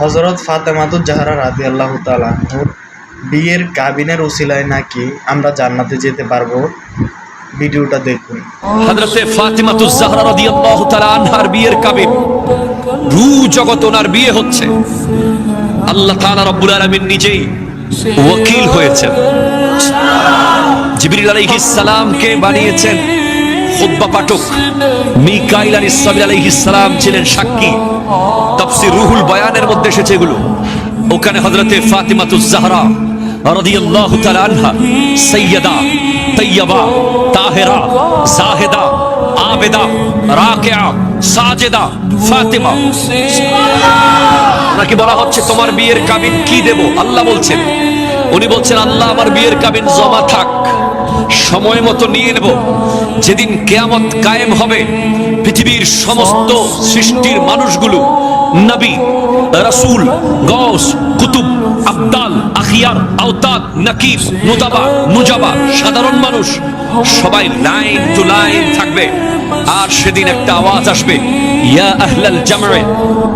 হজরত ফাতেমাতুজ জাহরা রাদি আল্লাহ তালাহুর বিয়ের কাবিনের উসিলায় নাকি আমরা জান্নাতে যেতে পারব? ভিডিওটা দেখুন। হযরতে ফাতিমাতুজ জাহরা রাদিয়াল্লাহু তাআলা আনহার বিয়ের কাবিন। রু জগৎ ওনার বিয়ে হচ্ছে। আল্লাহ তাআলা রব্বুল আলামিন নিজেই ওয়াকিল হয়েছেন। জিবরিল আলাইহিস সালামকে বানিয়েছেন। খুতবা পাঠক মিকাইল আর ইসরাফিল আলাইহিস ছিলেন সাক্ষী। তাফসীর রুহুল বয়ানের মধ্যে এসেছে এগুলো। ওখানে সাজেদা, ফাতেমা। নাকি বলা তোমার বিয়ের কাবিন কি দেব? আল্লাহ বলছেন। উনি বলছেন, আল্লাহ, আমার বিয়ের কাবিন জমা থাক। সময় মতো নিয়ে নেব। যেদিন কেয়ামত কায়েম হবে, পৃথিবীর সমস্ত সৃষ্টির মানুষগুলো, নবী, রাসূল গস কুতুব, আবদাল, আখিয়ার, আওতাদ, নাকিব নুদাবা মুজাবা, সাধারণ মানুষ সবাই লাইন টু লাইন থাকবে। আর সেদিন একটা আওয়াজ আসবে। ইয়া আহলাল জামরে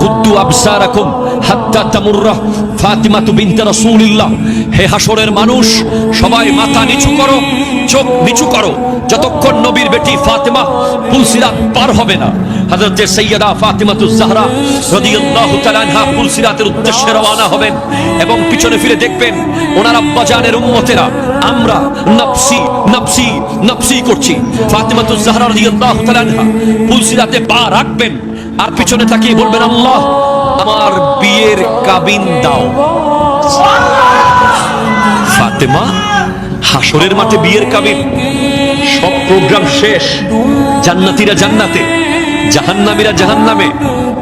গুদ্দু আবসারাকুম হাত্তা তামুররা ফাতিমাতু বিনত রাসূলিল্লাহ। হে হাসরের মানুষ, সবাই মাথা নিচু করো, চোখ নিচু করো। যতক্ষণ নবীর বেটি ফাতেমা পুলসিরাত পার হবে না, হযরত সৈয়দা ফাতিমাতুজ জাহরা রাদিয়াল্লাহু তাআলা আনহা পুলসিরাতের উদ্দেশ্যে রওনা হবেন এবং পিছনে ফিরে দেখবেন ওনার আব্বাজানের উম্মতেরা, আমরা, নফসি নফসি নফসি করছি। ফাতিমাতুজ জাহরা রাদিয়াল্লাহু তাআলা আনহা পুলসিরাতে পা রাখবেন আর পিছনে তাকিয়ে বলবেন, আল্লাহ, আমার বিয়ের কাবিন দাও। ফাতেমা হাসরের মাঠে বিয়ের কাবিন। সব প্রোগ্রাম শেষ। জান্নাতীরা জান্নাতে, জাহান্নামীরা জাহান্নামে।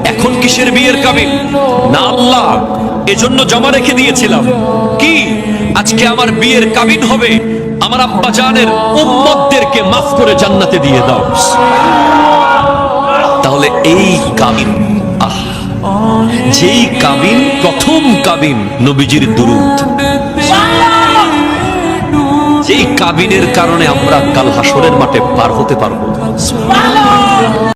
এখন কিসের বিয়ের কাবিন? না আল্লাহ, এজন্য জমা রেখে দিয়েছিলাম। কি? আজকে আমার বিয়ের কাবিন হবে। আমার আব্বা জানের উম্মতদেরকে মাফ করে জান্নাতে দিয়ে দাও। তাহলে এই কাবিন, আহ, যেই কামিন প্রথম কাবিন নবীজির দুরুদ। যেই কাবিনের কারণে আমরা কাল হাসরের মাঠে পার হতে পারব।